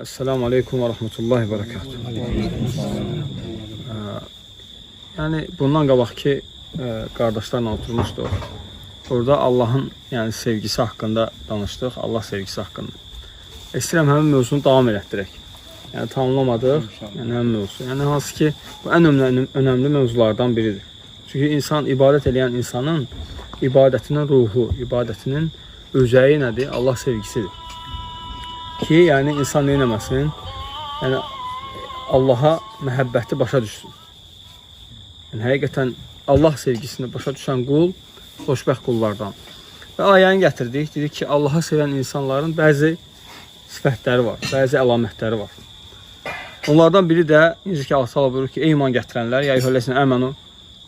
Esselamu Aleyküm ve Rahmetullahi ve Berekatuhu. Yəni bundan qabaqki e, qardaşlarla oturmuşduq. Orada Allahın yəni sevgisi haqqında danışdıq, Allah sevgisi haqqında. İstəyirəm həmin mövzunu davam elətdirək. Yəni tamamlamadıq, yəni həmin mövzu. Yəni hansı ki bu ən önəmli, önəmli mövzulardan biridir. Çünki insan ibadət edən insanın ibadətinin ruhu, ibadətinin özəyi nədir? Allah sevgisidir. Ki, yəni insan nə? Yəni Allaha məhəbbəti başa düşsün. Yəni həqiqətən Allah sevgisini başa düşən qul xoşbəxt qullardan. Və ayəni gətirdik, dedik ki, Allahı sevən insanların bəzi sifətləri var, bəzi əlamətləri var. Onlardan biri də necə ki Allah buyurur ki, ey iman gətirənlər, ya eyyuhellezine amanu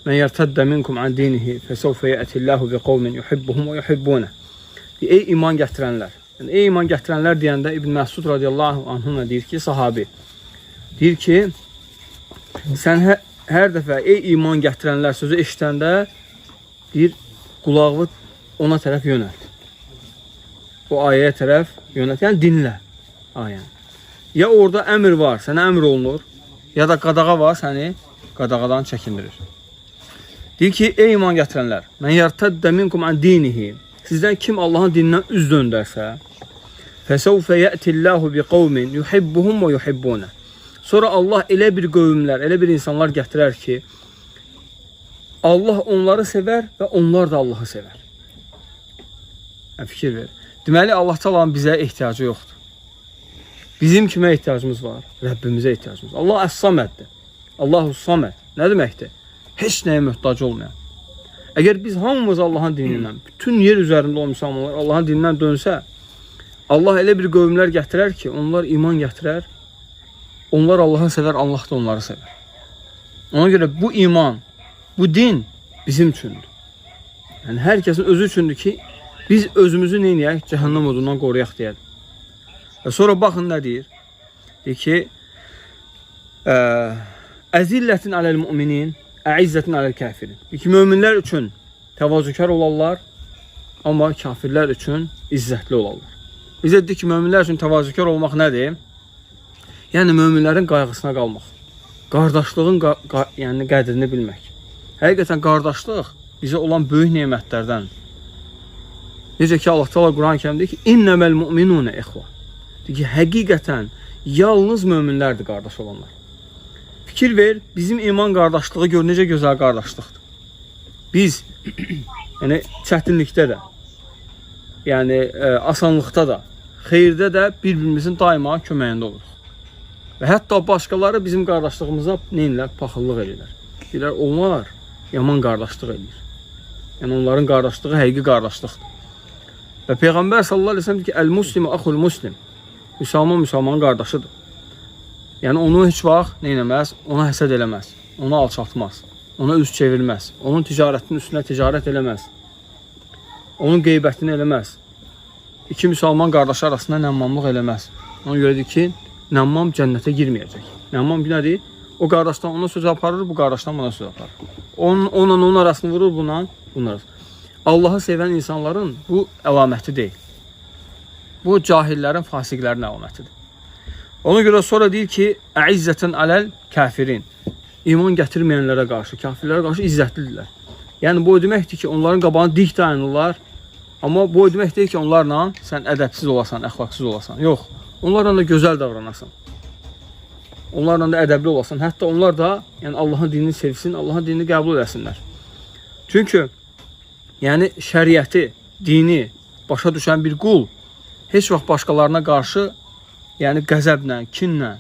men yertadda minkum an dinihi fesawfa ya'tillahu biqaumin yuhibbuhum ve yuhibbuna. Ey iman gətirənlər. Yəni ey iman gətirənlər deyəndə İbn Məsud radiyallahu anhuna deyir ki, sahabi deyir ki, sən hər, hər dəfə ey iman gətirənlər sözü eşidəndə deyir qulağı ona tərəf yönəlt. O ayəyə tərəf yönəlt. Yəni dinlə ayəni. Ya orada əmr var, sənə əmr olunur, ya da qadağa var, səni qadağadan çəkindirir. Deyir ki, ey iman gətirənlər, mən yartadda minkum an dinihi. Sizdən kim Allahın dinindən üz döndərsə, fəsəvfə yətillahu bi qavmin yuhibbuhum və yuhibbuna. Sonra Allah elə bir qövmlər, elə bir insanlar gətirər ki, Allah onları sevər və onlar da Allahı sevər. Yəni, fikir ver. Deməli, Allah Taala'nın bizə ehtiyacı yoxdur. Bizim kimə ehtiyacımız var? Rəbbimizə ehtiyacımız. Allah Əs-Saməddir. Allahu Saməd. Nə deməkdir? Heç nəyə möhtac olmayan. Əgər biz hamımız Allahın dinindən, bütün yer üzərində olan müsəlmanlar Allahın dinindən dönsə, Allah elə bir qövmlər gətirər ki, onlar iman gətirər, onlar Allahı sevər, Allah da onları sevər. Ona görə bu iman, bu din bizim üçündür. Yəni hər kəsin özü üçündür ki, biz özümüzü nə edək? Cəhənnəm odundan qoruyaq deyək. Və sonra baxın nə deyir? Deyir ki, əzillətin aləl müminin, əizzətin aləl kafirin. Deyir ki, möminlər üçün təvazükar olarlar, amma kafirlər üçün izzətli olarlar. Bizə dedik ki, möminlər üçün təvazükar olmaq nədir? Yəni möminlərin qayğısına qalmaq. Qardaşlığın qa qa yəni qədrini bilmək. Həqiqətən qardaşlıq bizə olan böyük nemətlərdən. Necə ki Allah Taala Quran-Kərimdə ki, "İnneməl mu'minuna ihva." Deyir ki, həqiqətən yalnız möminlərdir qardaş olanlar. Fikir ver, bizim iman qardaşlığı gör necə gözəl qardaşlıqdır. Biz yəni çətinlikdə də, yəni ə, asanlıqda da, xeyirdə də bir-birimizin daima köməyində oluruq. Və hətta başqaları bizim qardaşlığımıza neynlər? Paxıllıq edirlər. Deyirlər, onlar yaman qardaşlıq edir. Yəni onların qardaşlığı həqiqi qardaşlıqdır. Və Peyğəmbər sallallahu əleyhi və səlləm ki, "Əl-muslimu axul muslim." Müsəlman müsəlmanın qardaşıdır. Yəni onu heç vaxt nə etməz, ona həsəd eləməz, onu alçaltmaz, ona üz çevirməz, onun ticarətinin üstünə ticarət eləməz. Onun qeybətini eləməz. İki müsəlman qardaşı arasında nəmmamlıq eləməz. Ona görədir ki, nəmmam cənnətə girməyəcək. Nəmmam nədir? O qardaşdan ona söz aparır, bu qardaşdan buna söz aparır. Onun, onunla onun arasını vurur, buna, bunlar. Allahı sevən insanların bu əlaməti deyil. Bu cahillərin, fasiqlərin əlamətidir. Ona görə sonra deyir ki, əizzətən aləl kafirin. İman gətirməyənlərə qarşı, kafirlərə qarşı izzətlidirlər. Yəni bu o ki, onların qabağına dik dayanırlar. Amma bu o demək deyil ki, onlarla sən ədəbsiz olasan, əxlaqsız olasan. Yox. Onlarla da gözəl davranasan. Onlarla da ədəbli olasan. Hətta onlar da yəni Allahın dinini sevsin, Allahın dinini qəbul etsinlər. Çünki yəni şəriəti, dini başa düşən bir qul heç vaxt başqalarına qarşı yəni qəzəblə, kinlə,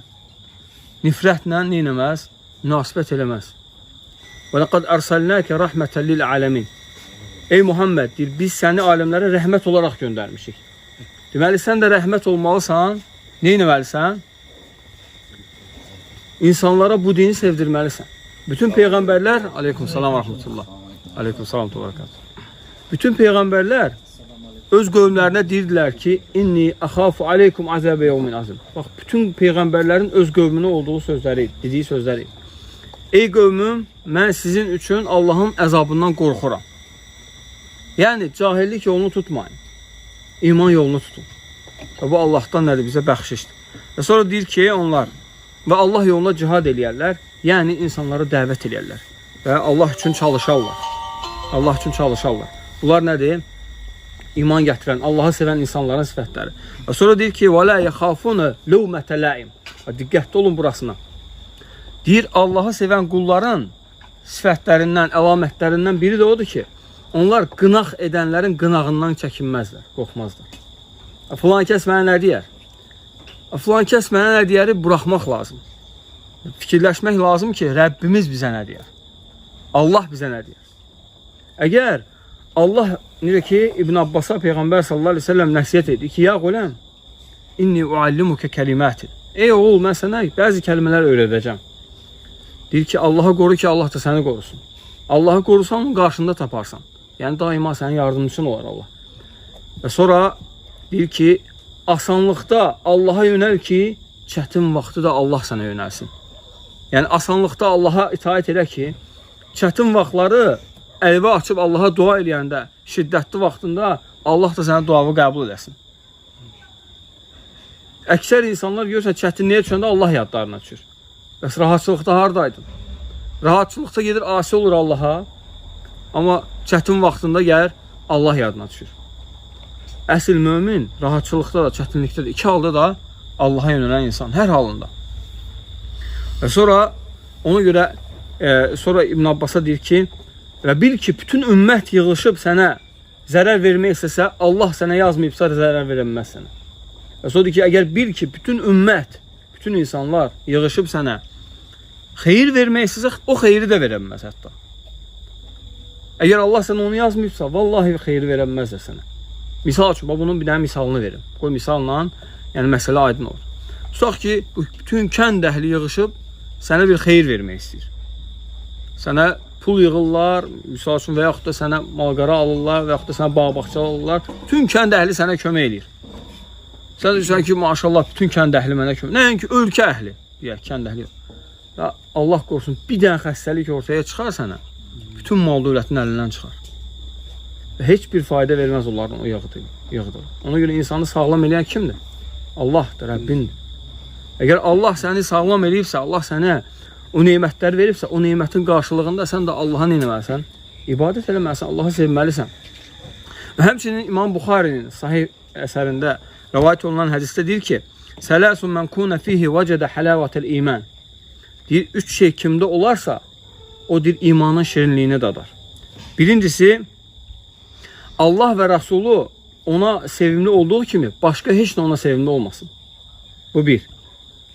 nifrətlə nə etməz? Münasibət eləməz. Və laqad arsalnaka rahmeten lil alamin. Ey Muhammed, deyir, biz səni aləmlərə rəhmət olaraq göndərmişik. Deməli sən də rəhmət olmalısan. Nə etməlisən? İnsanlara bu dini sevdirməlisən. Bütün peyğəmbərlər, aleykum salam və rahmetullah. Aleykum salam və bərəkət. Bütün peyğəmbərlər öz qövmlərinə deyirdilər ki, inni axafu aleykum azəbə yevmin azim. Bax, bütün peyğəmbərlərin öz qövmünə olduğu sözləri, dediyi sözləri. Ey qövmüm, mən sizin üçün Allahın əzabından qorxuram. Yəni cahillik yolunu tutmayın. İman yolunu tutun. Bu Allahdan nədir? Bizə bəxşişdir. Və sonra deyir ki, onlar və Allah yolunda cihad eləyərlər, yəni insanları dəvət eləyərlər və Allah üçün çalışarlar. Allah üçün çalışarlar. Bunlar nədir? İman gətirən, Allahı sevən insanların sifətləri. Və sonra deyir ki, "Və la yaxafuna lawmata laim." Diqqətli olun burasına. Deyir, Allahı sevən qulların sifətlərindən, əlamətlərindən biri də odur ki, onlar qınaq edənlərin qınağından çəkinməzlər, qorxmazlar. "A, Filan kəs mənə nə deyər? A, Filan kəs mənə nə deyəri buraxmaq lazım. Fikirləşmək lazım ki, Rəbbimiz bizə nə deyər? Allah bizə nə deyər? Əgər Allah necə ki İbn Abbasa Peyğəmbər sallallahu əleyhi və səlləm nəsihət etdi ki, ya qulam, inni uallimuka kelimatin. Ey oğul, mən sənə bəzi kəlmələr öyrədəcəm. Deyir ki, Allahı qoru ki, Allah da səni qorusun. Allahı qorusan, onun qarşında taparsan. Yəni daima sənin yardımçın olar Allah. Və sonra deyir ki, asanlıqda Allaha yönəl ki, çətin vaxtı da Allah sənə yönəlsin. Yəni asanlıqda Allaha itaat elə ki, çətin vaxtları əlbə açıb Allaha dua eləyəndə, şiddətli vaxtında Allah da sənin duanı qəbul eləsin. Əksər insanlar görürsən çətinliyə düşəndə Allah yadlarına düşür. Bəs rahatçılıqda hardaydın? Rahatçılıqda gedir asi olur Allaha, amma çətin vaxtında gəlir Allah yadına düşür. Əsl mömin rahatçılıqda da, çətinlikdə də, iki halda da Allaha yönələn insan hər halında. Və sonra ona görə e, sonra İbn Abbas'a deyir ki, və bil ki, bütün ümmət yığılışıb sənə zərər vermək istəsə, Allah sənə yazmayıbsa zərər verəməz sənə. Və sonra ki, əgər bil ki, bütün ümmət, bütün insanlar yığışıb sənə xeyir vermək istəsə, o xeyri də verəməz hətta. Əgər Allah sənə onu yazmayıbsa, vallahi xeyir verəməz də sənə. Misal üçün, bunun bir dənə misalını verim. Qoy misalla, yəni məsələ aydın olur. Tutaq ki, bütün kənd əhli yığışıb sənə bir xeyir vermək istəyir. Sənə pul yığırlar, misal üçün və yaxud da sənə malqara alırlar və yaxud da sənə bağ-bağça alırlar. Bütün kənd əhli sənə kömək eləyir. Sən deyirsən ki, maşallah bütün kənd əhli mənə kömək. Nəinki ölkə əhli, deyək, kənd əhli. Ya Allah qorusun, bir dənə xəstəlik ortaya çıxar sənə, bütün mal dövlətin əlindən çıxar. Heç bir fayda verməz onların o yığdı, yığdı. Ona görə insanı sağlam eləyən kimdir? Allahdır, Rəbbindir. Əgər Allah səni sağlam eləyibsə, Allah sənə o nemətləri veribsə, o nemətin qarşılığında sən də Allaha nə etməlisən? İbadət eləməlisən, Allahı sevməlisən. Və həmçinin İmam Buxarinin sahih əsərində rivayet olunan hədisdə deyir ki, Sələsun mən kunə fihi vəcədə hələvətəl iman. Deyir, üç şey kimdə olarsa, o deyir imanın şirinliyini dadar. Birincisi, Allah və Rəsulu ona sevimli olduğu kimi başqa heç nə ona sevimli olmasın. Bu bir.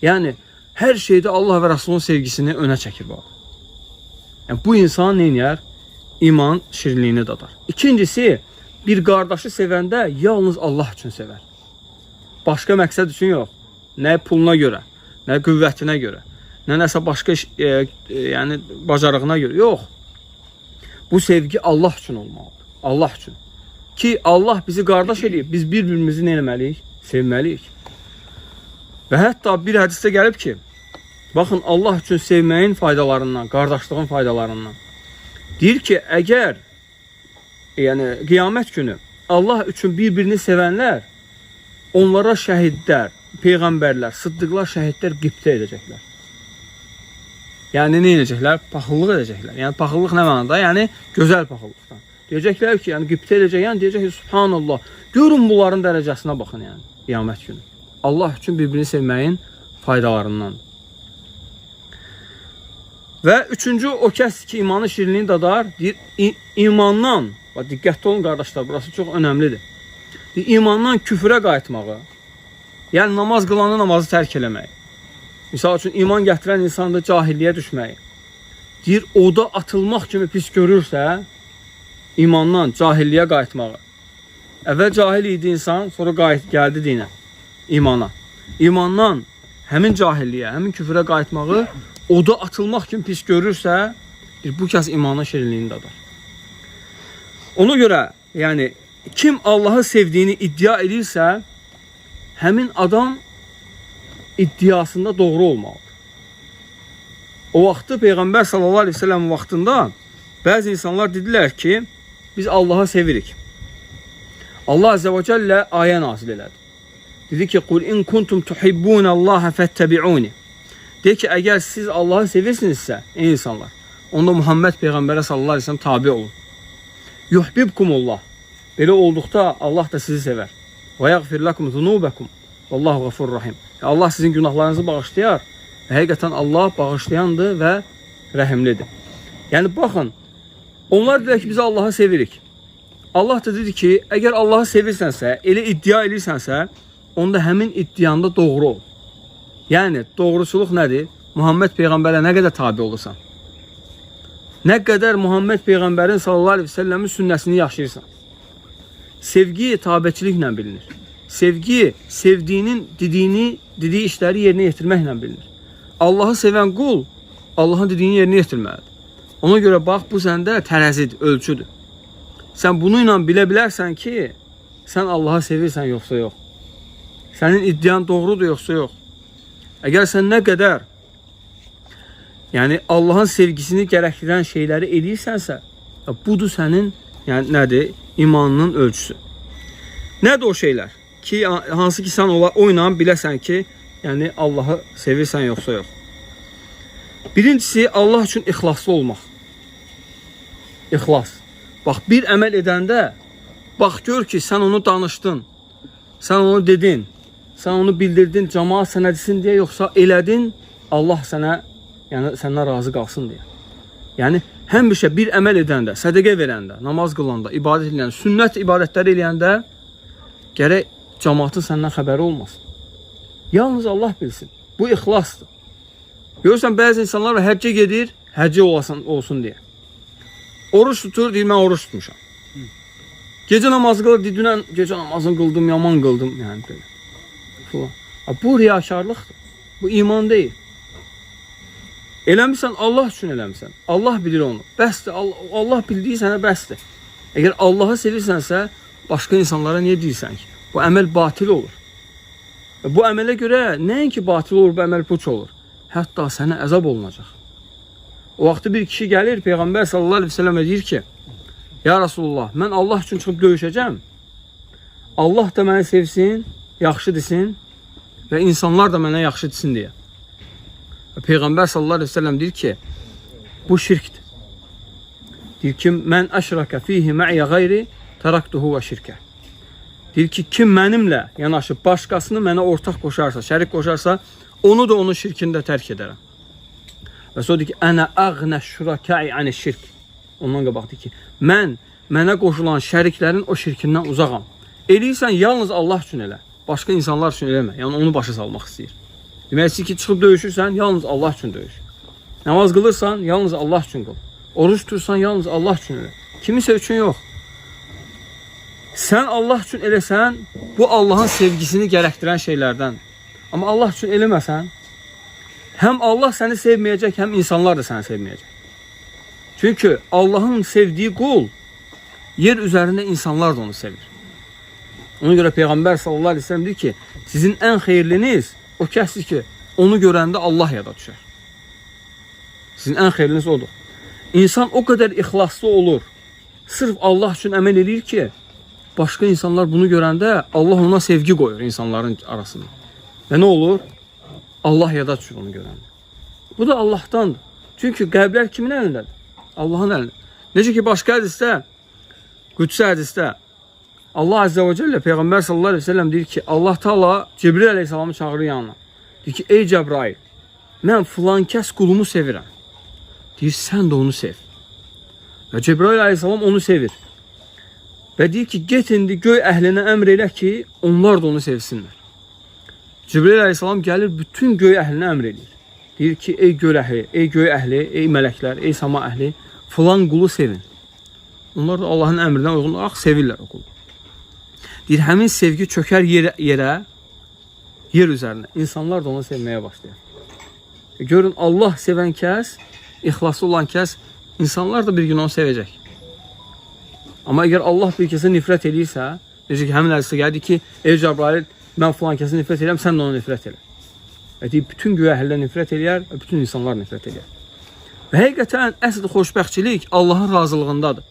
Yəni hər şeydə Allah və Rəsulun sevgisini önə çəkir bu. adam. Yəni bu insan nə edir? İman şirinliyini dadar. İkincisi, bir qardaşı sevəndə yalnız Allah üçün sevər. Başqa məqsəd üçün yox. Nə puluna görə, nə qüvvətinə görə, nə nəsə başqa e, e, yəni bacarığına görə. Yox. Bu sevgi Allah üçün olmalıdır. Allah üçün. Ki Allah bizi qardaş eləyib, biz bir-birimizi nə etməliyik? Sevməliyik. Və hətta bir hədisdə gəlib ki, baxın Allah üçün sevməyin faydalarından, qardaşlığın faydalarından. Deyir ki, əgər yəni qiyamət günü Allah üçün bir-birini sevənlər onlara şəhidlər, peyğəmbərlər, sıddıqlar, şəhidlər qibtə edəcəklər. Yəni nə edəcəklər? Paxıllıq edəcəklər. Yəni paxıllıq nə mənada? Yəni gözəl paxıllıqdan. Deyəcəklər ki, yəni qibtə edəcək, yəni deyəcək ki, subhanallah. Görün bunların dərəcəsinə baxın yəni qiyamət günü. Allah üçün bir-birini sevməyin faydalarından. Və üçüncü o kəs ki, imanın şirinliğini dadar, deyir, imandan, bax diqqətli olun qardaşlar, burası çox önəmlidir. Deyir, imandan küfrə qayıtmağı, yəni namaz qılanı namazı tərk eləmək. Misal üçün iman gətirən insan da cahilliyə düşmək. Deyir, oda atılmaq kimi pis görürsə, imandan cahilliyə qayıtmağı. Əvvəl cahil idi insan, sonra qayıt gəldi dinə, imana. İmandan həmin cahilliyə, həmin küfrə qayıtmağı oda atılmaq kimi pis görürsə, bu kəs imanın şirinliyini dadar. Ona görə, yəni kim Allahı sevdiyini iddia edirsə, həmin adam iddiasında doğru olmalıdır. O vaxtı Peyğəmbər sallallahu əleyhi və səlləm vaxtında bəzi insanlar dedilər ki, biz Allahı sevirik. Allah Azze və Cəllə ayə nazil elədi. Dedi ki kul in kuntum tuhibbunallaha fettabi'uni. De ki eğer siz Allah'ı sevirsinizsə ey insanlar onda Muhammed Peyğəmbərə sallallahu aleyhi ve sellem tabi olun. Yuhibbukumullah. Belə olduqda Allah da sizi sevər. Və yaghfir lakum zunubakum. Vallahu gafurur rahim. Allah sizin günahlarınızı bağışlayar. Və həqiqətən Allah bağışlayandır və rəhimlidir. Yəni baxın, onlar dedilər ki, biz Allahı sevirik. Allah da dedi ki, əgər Allahı sevirsənsə, elə iddia edirsənsə, onda həmin iddianda doğru ol. Yəni doğruçuluq nədir? Muhammed peyğəmbərə nə qədər tabe olursan? Nə qədər Muhammed peyğəmbərin səlləmin sünnəsini yaşayırsan? Sevgi tabeçiliklə bilinir. Sevgi sevdiyinin dediyini, dediyi işləri yerinə yetirməklə bilinir. Allahı sevən qul Allahın dediyini yerinə yetirməlidir. Ona görə bax bu səndə tərəzidir, ölçüdür. Sən bunu ilə bilə bilərsən ki, sən Allahı sevirsən yoxsa yox. Sənin iddian doğrudur yoxsa yox. Əgər sən nə qədər yəni Allahın sevgisini gərəkdirən şeyləri edirsənsə, budur sənin yəni nədir? İmanının ölçüsü. Nədir o şeylər? Ki hansı ki sən ola o ilə ki, yəni Allahı sevirsən yoxsa yox. Birincisi Allah üçün ixlaslı olmaq. İxlas. Bax bir əməl edəndə bax gör ki, sən onu danışdın. Sən onu dedin. Sən onu bildirdin, cemaat sənə desin deyə yoxsa elədin, Allah sənə yəni səndən razı qalsın deyə. Yəni həmişə bir əməl edəndə, sədaqə verəndə, namaz qılanda, ibadət edəndə, sünnət ibadətləri eləyəndə gərək cemaatın səndən xəbəri olmasın. Yalnız Allah bilsin. Bu ixlasdır. Görürsən bəzi insanlar həccə gedir, həcci olasın, olsun deyə. Oruç tutur, deyir mən oruç tutmuşam. Gecə namazı qılır, deyir dünən gecə namazını qıldım, yaman qıldım, yəni belə. Falan. Bu riyakarlıqdır. Bu iman deyil. Eləmirsən Allah üçün eləmirsən. Allah bilir onu. Bəsdir. Allah, bildiyi sənə bəsdir. Əgər Allahı sevirsənsə, başqa insanlara niyə deyirsən ki? Bu əməl batil olur. Bu əmələ görə nəinki batil olur, bu əməl puç olur. Hətta sənə əzab olunacaq. O vaxtı bir kişi gəlir, Peyğəmbər sallallahu əleyhi və səlləm deyir ki: "Ya Rasulullah, mən Allah üçün çıxıb döyüşəcəm. Allah da məni sevsin, yaxşı desin və insanlar da mənə yaxşı desin deyə." Və sallallahu əleyhi və səlləm deyir ki, bu şirkdir. Deyir ki, mən əşraka fihi mə'yə qeyri təraktuhu və şirkə. Deyir ki, kim mənimlə yanaşıb başqasını mənə ortaq qoşarsa, şərik qoşarsa, onu da onun şirkində tərk edərəm. Və sonra deyir ki, ənə əğnə şürakəi əni şirk. Ondan qabaq deyir ki, mən mənə qoşulan şəriklərin o şirkindən uzağam. Eləyirsən yalnız Allah üçün elə. Başqa insanlar üçün eləmə. Yəni onu başa salmaq istəyir. İstəyir ki, çıxıb döyüşürsən, yalnız Allah üçün döyüş. Namaz qılırsan, yalnız Allah üçün qıl. Oruç tutursan, yalnız Allah üçün elə. Kimisə üçün yox. Sən Allah üçün eləsən, bu Allahın sevgisini gərəkdirən şeylərdən. Amma Allah üçün eləməsən, həm Allah səni sevməyəcək, həm insanlar da səni sevməyəcək. Çünki Allahın sevdiyi qul yer üzərində insanlar da onu sevir. Ona görə Peyğəmbər sallallahu əleyhi və səlləm deyir ki, sizin ən xeyirliniz o kəsdir ki, onu görəndə Allah yada düşər. Sizin ən xeyirliniz odur. İnsan o qədər ixlaslı olur. Sırf Allah üçün əməl edir ki, başqa insanlar bunu görəndə Allah ona sevgi qoyur insanların arasında. Və nə olur? Allah yada düşür onu görəndə. Bu da Allahdandır. Çünki qəlblər kimin əlindədir? Allahın əlində. Necə ki başqa hədisdə, Qüdsi hədisdə Allah Azze ve Celle Peygamber sallallahu aleyhi ve sellem deyir ki Allah Taala Cibril aleyhisselamı çağırır yanına. Deyir ki ey Cebrail mən filan kəs qulumu sevirəm. Deyir sən də onu sev. Və Cebrail aleyhisselam onu sevir. Və deyir ki get indi göy əhlinə əmr elə ki onlar da onu sevsinlər. Cibril aleyhisselam gəlir bütün göy əhlinə əmr edir. Deyir ki ey göy əhli, ey göy əhli, ey mələklər, ey sama əhli filan qulu sevin. Onlar da Allahın əmrinə uyğun olaraq sevirlər o qulu. Deyir, həmin sevgi çökər yerə, yerə, yer üzərinə. İnsanlar da onu sevməyə başlayır. E, görün, Allah sevən kəs, ixlaslı olan kəs, insanlar da bir gün onu sevəcək. Amma əgər Allah bir kəsə nifrət edirsə, necə ki, həmin hədisdə gəldi ki, ey Cəbrail, mən filan kəsə nifrət edirəm, sən də ona nifrət elə. Və deyir, bütün göy əhəllər nifrət eləyər, bütün insanlar nifrət eləyər. Və həqiqətən əsl xoşbəxtçilik Allahın razılığındadır.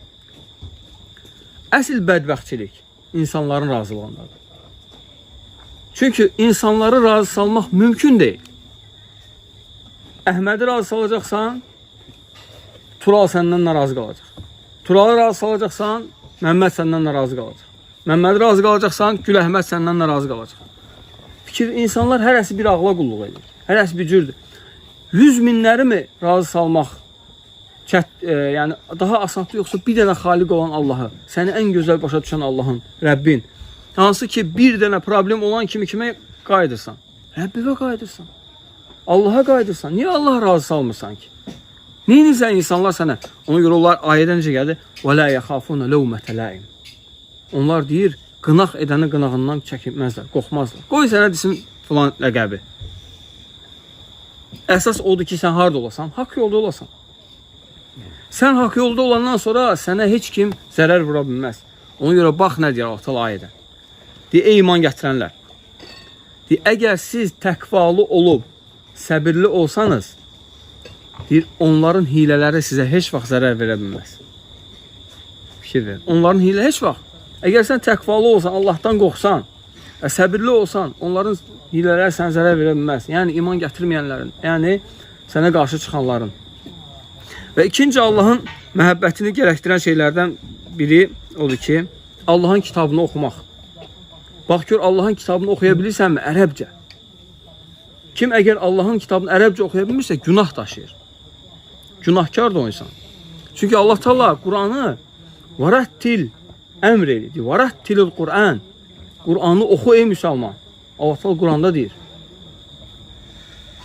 Əsl bədbəxtçilik insanların razılığındadır. Çünkü insanları razı salmaq mümkün değil. Əhmədi razı salacaqsan, Tural səndən narazı qalacaq. Turalı razı salacaqsan, Məmməd səndən narazı qalacaq. Məmmədi razı qalacaqsan, Gül Əhməd səndən narazı qalacaq. Fikir insanlar hərəsi bir ağla qulluq edir. Hərəsi bir cürdür. 100 minləri mi razı salmaq çət, e, yəni daha asandır yoxsa bir dənə xaliq olan Allahı, səni ən gözəl başa düşən Allahın, Rəbbin. Hansı ki bir dənə problem olan kimi kimə qayıdırsan? Rəbbinə qayıdırsan. Allah'a qayıdırsan. Niyə Allah razı salmırsan ki? Neyinizə insanlar sənə? Ona görə onlar ayədə necə gəldi? Və la yaxafuna lawmata laim. Onlar deyir, qınaq edəni qınağından çəkinməzlər, qorxmazlar. Qoy sənə desin filan ləqəbi. Əsas odur ki, sən harda olasan, haqq yolda olasan. Sən haqq yolda olandan sonra sənə heç kim zərər vura bilməz. Ona görə bax nə deyir Allah ayədə. Deyir, ey iman gətirənlər. Deyir, əgər siz təqvalı olub, səbirli olsanız, deyir, onların hilələri sizə heç vaxt zərər verə bilməz. Fikir verin. Onların hilə heç vaxt. Əgər sən təqvalı olsan, Allahdan qorxsan, və səbirli olsan, onların hilələri sənə zərər verə bilməz. Yəni iman gətirməyənlərin, yəni sənə qarşı çıxanların. Və ikinci Allahın məhəbbətini gərəkdirən şeylərdən biri odur ki, Allahın kitabını oxumaq. Bax gör Allahın kitabını oxuya bilirsənmi ərəbcə? Kim əgər Allahın kitabını ərəbcə oxuya bilmirsə, günah daşıyır. Günahkardır o insan. Çünki Allah Taala Qur'anı varattil əmr edir. Varattilil Qur'an. Qur'anı oxu ey müsəlman. Allah Taala Qur'anda deyir.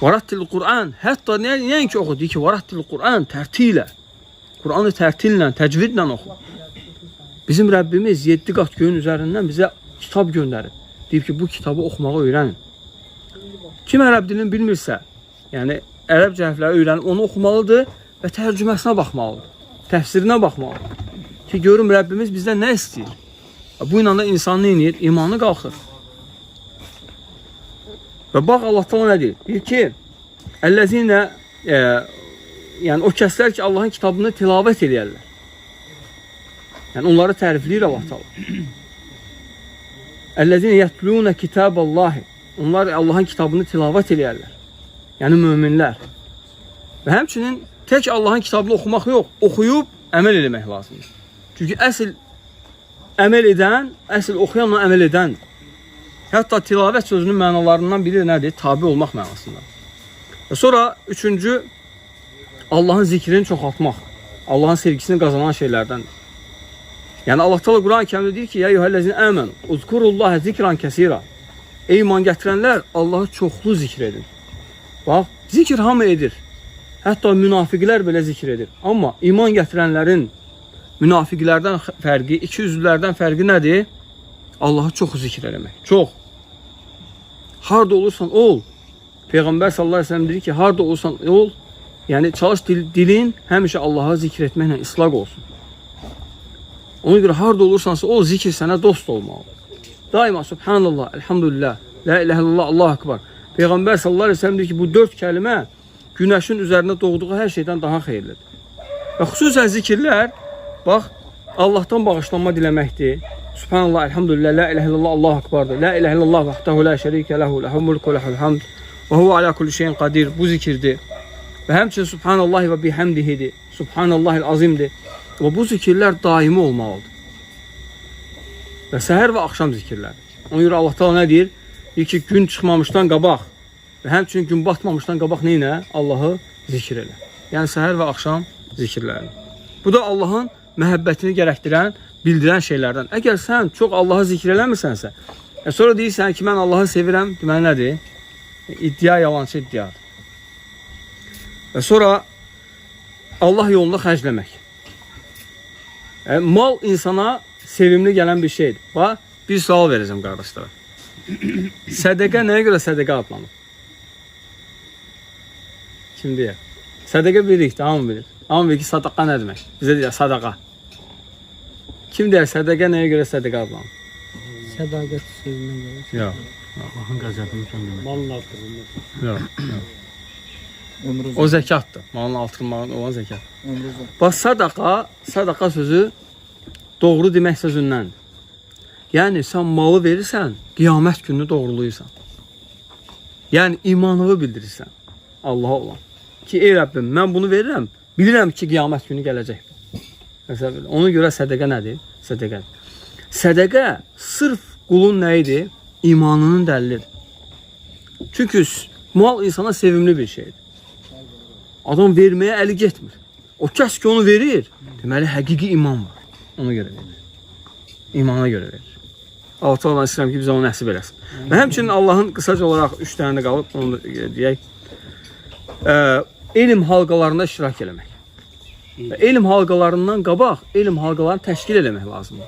Varattil Qur'an. Hətta nə, nəinki oxu, deyir ki, varattil Qur'an tərtilə. Qur'anı tərtillə, təcvidlə oxu. Bizim Rəbbimiz 7 qat göyün üzərindən bizə kitab göndərib. Deyib ki, bu kitabı oxumağı öyrənin. Kim ərəb dilini bilmirsə, yəni ərəbcə hərfləri öyrənib onu oxumalıdır və tərcüməsinə baxmalıdır. Təfsirinə baxmalıdır. Ki görüm Rəbbimiz bizdən nə istəyir. Bu ilə də insan nə edir? İmanı qalxır. Və bax Allah Taala nə deyir? Deyir ki, "Əlləzinə e, yəni o kəslər ki Allahın kitabını tilavət edərlər. Yəni onları tərifləyir Allah Taala. Əlləzinə yetluna kitaballahi. Onlar Allahın kitabını tilavət edərlər. Yəni möminlər. Və həmçinin tək Allahın kitabını oxumaq yox, oxuyub əməl etmək lazımdır. Çünki əsl əməl edən, əsl oxuyanla əməl edəndir. Hətta tilavət sözünün mənalarından biri nədir? Tabi olmaq mənasında. Və sonra üçüncü Allahın zikrini çoxaltmaq. Allahın sevgisini qazanan şeylərdəndir. Yəni Allah Teala Quran-ı Kərimdə deyir ki: "Ya eyyuhellezine amenu, uzkurullaha zikran kesira." Ey iman gətirənlər, Allahı çoxlu zikr edin. Bax, zikr hamı edir. Hətta münafiqlər belə zikr edir. Amma iman gətirənlərin münafiqlərdən fərqi, iki üzvlərdən fərqi nədir? Allahı çox zikr eləmək. Çox. Harda olursan ol. Peyğəmbər sallallahu əleyhi və səlləm deyir ki, harda olursan ol. Yəni çalış dil, dilin həmişə Allahı zikr etməklə islaq olsun. Ona görə harda olursansa ol, zikr sənə dost olmalıdır. Daima subhanallah, elhamdülillah, la ilahe illallah, Allahu akbar. Peyğəmbər sallallahu əleyhi və səlləm deyir ki, bu 4 kəlmə günəşin üzərində doğduğu hər şeydən daha xeyirlidir. Və xüsusən zikirlər bax Allahdan bağışlanma diləməkdir. Subhanallah, elhamdülillah, la ilahe illallah, Allahu akbardır. La ilahe illallah vahdehu la şerike lehu, lehul mulku ve lehul hamd. Ve huve ala kulli şeyin kadir. Bu zikirdir. Ve həmçinin subhanallah və bihamdihidir. Subhanallahil azimdir. Və bu zikirlər daimi olmalıdır. Və səhər və axşam zikirləri. Ona görə Allah Taala deyir? Deyir ki, gün çıxmamışdan qabaq və həmçinin gün batmamışdan qabaq nə Allahı zikr elə. Yəni səhər və axşam zikirləri. Bu da Allahın məhəbbətini gərəkdirən, bildirən şeylərdən. Əgər sən çox Allahı zikr eləmirsənsə, e sonra deyirsən ki, mən Allahı sevirəm, deməli nədir? E, iddia yalançı iddiadır. Və sonra Allah yolunda xərcləmək. E, mal insana sevimli gələn bir şeydir. Bax, bir sual verəcəm qardaşlara. Sədəqə nəyə görə sədəqə adlanır? Kim deyər? Sədəqə bilirik, də, hamı bilir. Hamı bilir ki, sadaqa nə demək? Bizə deyir, sadaqa. Kim deyər, sədəqə nəyə görə sədəqə adlanır? Sədaqət sözünə görə. Yox, Allahın qəzəbini söndürmək. Malın artırılması. yox, yox. Ömrü O zəkatdır. Malın artırılmağın olan zəkat. ömrü Bax, sadaqa, sadaqa sözü doğru demək sözündəndir. Yəni sən malı verirsən, qiyamət gününü doğruluyursan. Yəni imanını bildirirsən Allaha olan. Ki ey Rəbbim, mən bunu verirəm, bilirəm ki, qiyamət günü gələcək. Belə. ona görə sədaqə nədir? Sədaqədir. Sədaqə sırf qulun nə idi? İmanının dəlilidir. Çünki mal insana sevimli bir şeydir. Adam verməyə əli getmir. O kəs ki onu verir, deməli həqiqi iman var. Ona görə verir. İmana görə verir. Allah Teala istəyirəm ki, bizə onu nəsib eləsin. Və həmçinin Allahın qısaca olaraq 3 dənə qalıb, onu da deyək. Ə, elm halqalarında iştirak eləmək. Elm halqalarından qabaq elm halqalarını təşkil eləmək lazımdır.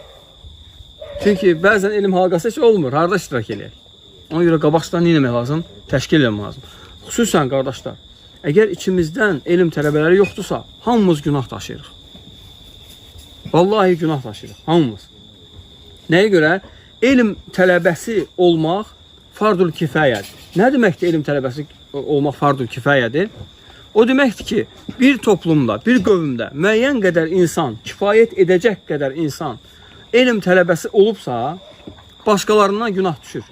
Çünki bəzən elm halqası heç olmur. Harda iştirak eləyək? Ona görə qabaqdan nə lazım? Təşkil etmək lazım. Xüsusən qardaşlar, əgər içimizdən elm tələbələri yoxdursa, hamımız günah daşıyırıq. Vallahi günah daşıyırıq hamımız. Nəyə görə? Elm tələbəsi olmaq fardul kifayədir. Nə deməkdir elm tələbəsi olmaq fardul kifayədir? O deməkdir ki, bir toplumda, bir qövmdə müəyyən qədər insan, kifayət edəcək qədər insan elm tələbəsi olubsa, başqalarından günah düşür.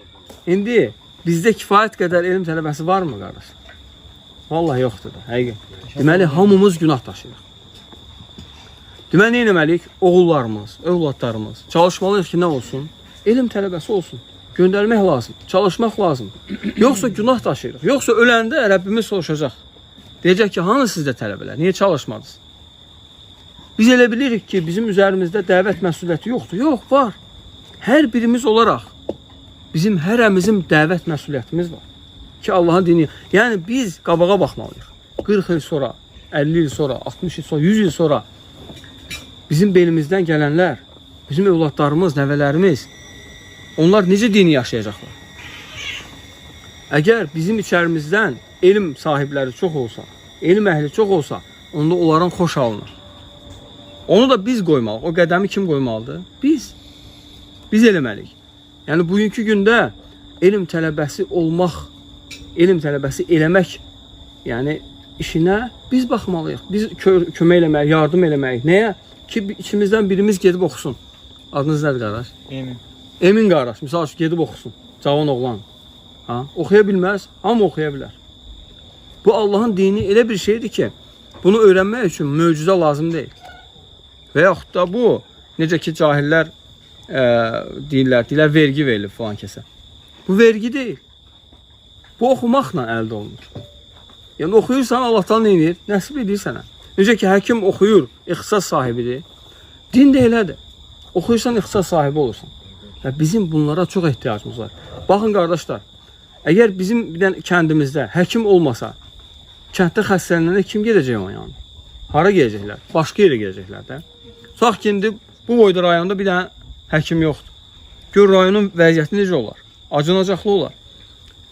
İndi bizdə kifayət qədər elm tələbəsi varmı qardaş? Vallahi yoxdur da, həqiqət. Deməli hamımız günah daşıyırıq. Deməli nə etməliyik? Oğullarımız, övladlarımız çalışmalıyıq ki, nə olsun? Elm tələbəsi olsun. Göndərmək lazım, çalışmaq lazım. Yoxsa günah daşıyırıq. Yoxsa öləndə Rəbbimiz soruşacaq. Deyəcək ki, hanı sizdə tələbələr? Niyə çalışmadınız? Biz elə bilirik ki, bizim üzərimizdə dəvət məsuliyyəti yoxdur. Yox, var. Hər birimiz olaraq bizim hərəmizin dəvət məsuliyyətimiz var. Ki Allahın dini. Yəni biz qabağa baxmalıyıq. 40 il sonra, 50 il sonra, 60 il sonra, 100 il sonra bizim belimizdən gələnlər, bizim övladlarımız, nəvələrimiz onlar necə dini yaşayacaqlar? Əgər bizim içərimizdən elm sahibləri çox olsa, elm əhli çox olsa, onda onların xoş alınır. Onu da biz qoymalıyıq. O qədəmi kim qoymalıdır? Biz. Biz eləməliyik. Yəni bugünkü gündə elm tələbəsi olmaq, elm tələbəsi eləmək, yəni işinə biz baxmalıyıq. Biz kö kömək eləməliyik, yardım eləməliyik. Nəyə? Ki içimizdən birimiz gedib oxusun. Adınız nədir qardaş? Emin. Emin qardaş, misal üçün gedib oxusun. Cavan oğlan. Ha? Oxuya bilməz, amma oxuya bilər. Bu Allahın dini elə bir şeydir ki, bunu öyrənmək üçün möcüzə lazım deyil. Və yaxud da bu necə ki cahillər e, deyirlər, deyirlər vergi verilir falan kəsə. Bu vergi deyil. Bu oxumaqla əldə olunur. Yəni oxuyursan Allah Taala nə edir? Nəsib edir sənə. Necə ki həkim oxuyur, ixtisas sahibidir. Din də elədir. Oxuyursan ixtisas sahibi olursan. Və bizim bunlara çox ehtiyacımız var. Baxın qardaşlar, əgər bizim bir dənə kəndimizdə həkim olmasa, kənddə xəstələnəndə kim gedəcək ona yəni? Hara gedəcəklər? Başqa yerə gedəcəklər də. Tutaq ki, indi bu boyda rayonda bir dənə həkim yoxdur. Gör rayonun vəziyyəti necə olar? Acınacaqlı olar.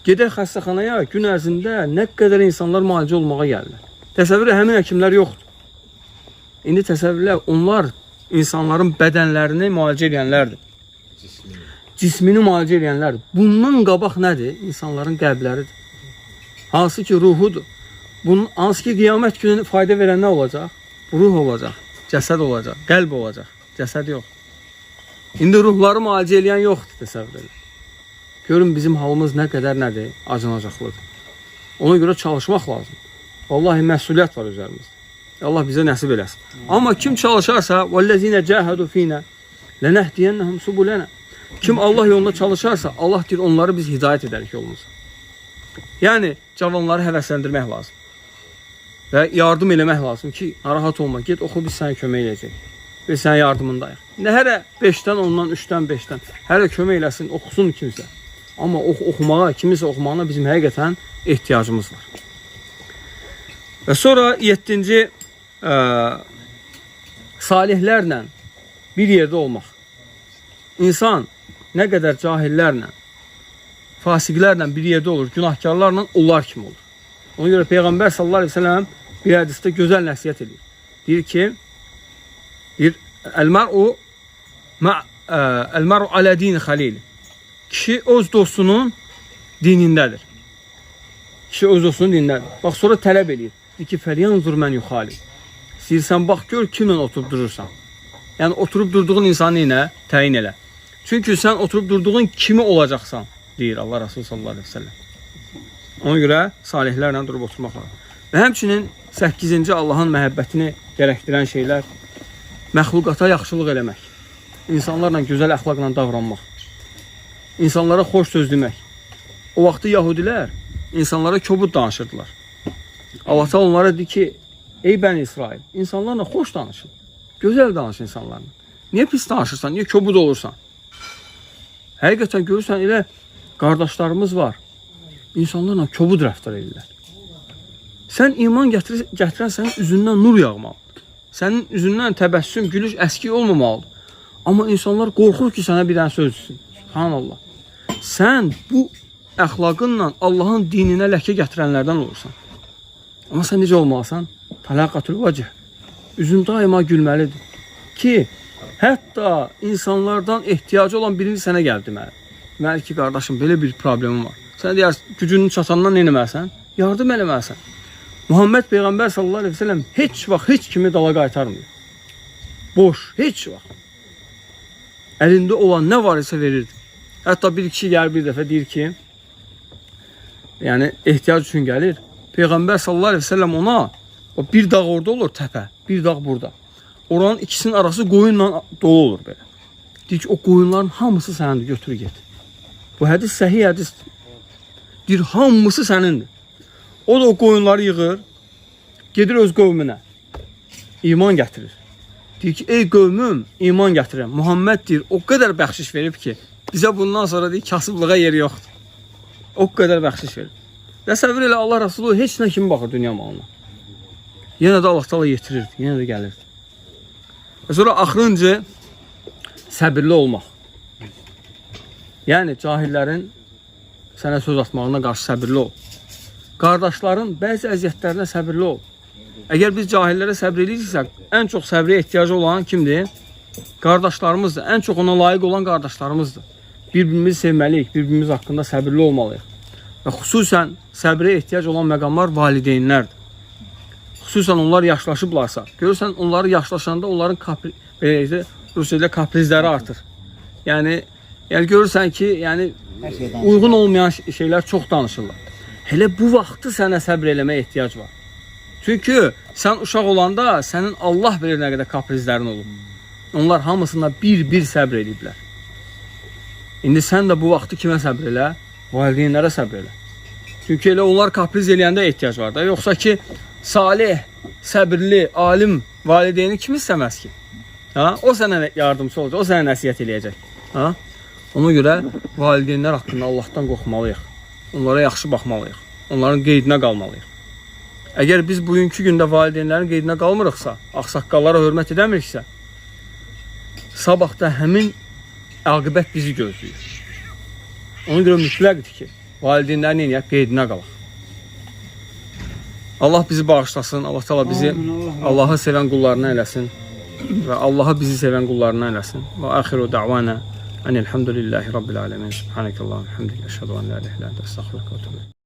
Gedək xəstəxanaya gün ərzində nə qədər insanlar müalicə olmağa gəlirlər. Təsəvvür həmin həkimlər yoxdur. İndi təsəvvürlə onlar insanların bədənlərini müalicə edənlərdir. Cismini müalicə edənlərdir. Bundan qabaq nədir? İnsanların qəlbləridir. Hansı ki ruhudur. Bunun hansı ki qiyamət günü fayda verən nə olacaq? Ruh olacaq, cəsəd olacaq, qəlb olacaq, cəsəd yox. İndi ruhları müalicə edən yoxdur təsəvvür. Görün bizim halımız nə qədər nədir? Acınacaqlıdır. Ona görə çalışmaq lazım. Vallahi məsuliyyət var üzərimizdə. Allah bizə nəsib eləsin. Amma kim çalışarsa, "Vallazina cahadu fina lenehdiyennahum subulana." Kim Allah yolunda çalışarsa, Allah deyir onları biz hidayət edərik yolumuza. Yəni cavanları həvəsləndirmək lazım. Və yardım eləmək lazım ki, narahat olma, get oxu biz sənə kömək eləyəcək. Biz sənin yardımındayıq. Nə hərə 5-dən, ondan 3-dən, 5-dən. Hərə kömək eləsin, oxusun kimsə. Amma ox oxumağa, kimisə oxumağına bizim həqiqətən ehtiyacımız var. Və sonra 7-ci ə, salihlərlə bir yerdə olmaq. İnsan nə qədər cahillərlə, fasiqlərlə bir yerdə olur, günahkarlarla onlar kimi olur. Ona görə Peyğəmbər sallallahu əleyhi və səlləm bir hədisdə gözəl nəsihət edir. Deyir ki, deyir el-mar'u ma ə, el-mar'u ala din xalil. Kişi öz dostunun dinindədir. Kişi öz dostunun dinindədir. Bax sonra tələb eləyir. Deyir ki, "Fəlyanzur mən yuxali." İstəyirsən bax gör kimlə oturub durursan. Yəni oturub durduğun insanı ilə təyin elə. Çünki sən oturub durduğun kimi olacaqsan, deyir Allah Resulü sallallahu əleyhi və səlləm. Ona görə salihlərlə durub oturmaq lazım. Və həmçinin 8-ci Allahın məhəbbətini gərəkdirən şeylər məxluqata yaxşılıq eləmək, insanlarla gözəl əxlaqla davranmaq, insanlara xoş söz demək. O vaxtı yahudilər insanlara kobud danışırdılar. Allah Teala onlara dedi ki, ey bəni İsrail, insanlarla xoş danışın. Gözəl danış insanlarla. Niyə pis danışırsan? Niyə kobud olursan? Həqiqətən görürsən elə qardaşlarımız var. İnsanlarla kobud rəftar edirlər. Sən iman gətir gətirən sənin üzündən nur yağmalıdır. Sənin üzündən təbəssüm, gülüş əskik olmamalıdır. Amma insanlar qorxur ki, sənə bir dənə söz desin. Subhanallah. Sən bu əxlaqınla Allahın dininə ləkə gətirənlərdən olursan. Amma sən necə olmalısan? Talaqatul vəcih. Üzün daima gülməlidir. Ki, hətta insanlardan ehtiyacı olan birini sənə gəl deməli. Deməli ki, qardaşım, belə bir problemim var. Sən deyərsən, gücünün çatandan nə etməlisən? Yardım eləməlisən. Muhammed Peyğəmbər sallallahu əleyhi və səlləm heç vaxt heç kimi dala qaytarmıyor. Boş, heç vaxt. Əlində olan nə var isə verirdi. Hətta bir kişi gəlir bir dəfə deyir ki, yəni ehtiyac üçün gəlir. Peyğəmbər sallallahu əleyhi və səlləm ona o bir dağ orada olur təpə, bir dağ burada. Oranın ikisinin arası qoyunla dolu olur belə. Deyir ki, o qoyunların hamısı sənindir, götür get. Bu hədis səhih hədisdir. Deyir, hamısı sənindir. O da o qoyunları yığır, gedir öz qövmünə. İman gətirir. Deyir ki, ey qövmüm, iman gətirirəm. Muhammed deyir, o qədər bəxşiş verib ki, bizə bundan sonra deyir, kasıblığa yeri yoxdur. O qədər bəxşiş verir. Təsəvvür elə Allah Resulü heç nə kimi baxır dünya malına. Yenə də Allah Taala yetirirdi, yenə də gəlirdi. Və sonra axırıncı səbirli olmaq. Yəni cahillərin sənə söz atmağına qarşı səbirli ol. Qardaşların bəzi əziyyətlərinə səbirli ol. Əgər biz cahillərə səbr ediriksə, ən çox səbrə ehtiyacı olan kimdir? Qardaşlarımızdır. Ən çox ona layiq olan qardaşlarımızdır. Bir-birimizi sevməliyik, bir-birimiz haqqında səbirli olmalıyıq. Və xüsusən səbrə ehtiyac olan məqamlar valideynlərdir. Xüsusən onlar yaşlaşıblarsa, görürsən onları yaşlaşanda onların kapri, belə Rusiyada kaprizləri artır. Yəni, yəni görürsən ki, yəni uyğun olmayan ş- şeylər çox danışırlar. Hele bu vaxtı sənə səbr eləməyə ehtiyac var. Çünki sən uşaq olanda sənin Allah bilir nə qədər kaprizlərin olub. Onlar hamısına bir-bir səbr ediblər. İndi sən də bu vaxtı kimə səbr elə? Valideynlərə səbr elə. Çünki elə onlar kapriz eləyəndə ehtiyac var da. Yoxsa ki, salih, səbirli, alim valideyni kim istəməz ki? Ha? O sənə yardımcı olacaq, o sənə nəsihət eləyəcək. Ha? Ona görə valideynlər haqqında Allahdan qorxmalıyıq. Onlara yaxşı baxmalıyıq. Onların qeydinə qalmalıyıq. Əgər biz bugünkü gündə valideynlərin qeydinə qalmırıqsa, ağsaqqallara hörmət edəmiriksə, sabah da həmin aqibət bizi gözləyir. Ona görə mütləqdir ki, valideynlərin eləyək qeydinə qalaq. Allah bizi bağışlasın. Allah Taala bizi Allahı sevən qullarına eləsin və Allahı bizi sevən qullarına eləsin. Və axiru da'vana أن الحمد لله رب العالمين. سبحانك اللهم وبحمدك أشهد أن لا إله إلا أنت أستغفرك وأتوب إليك.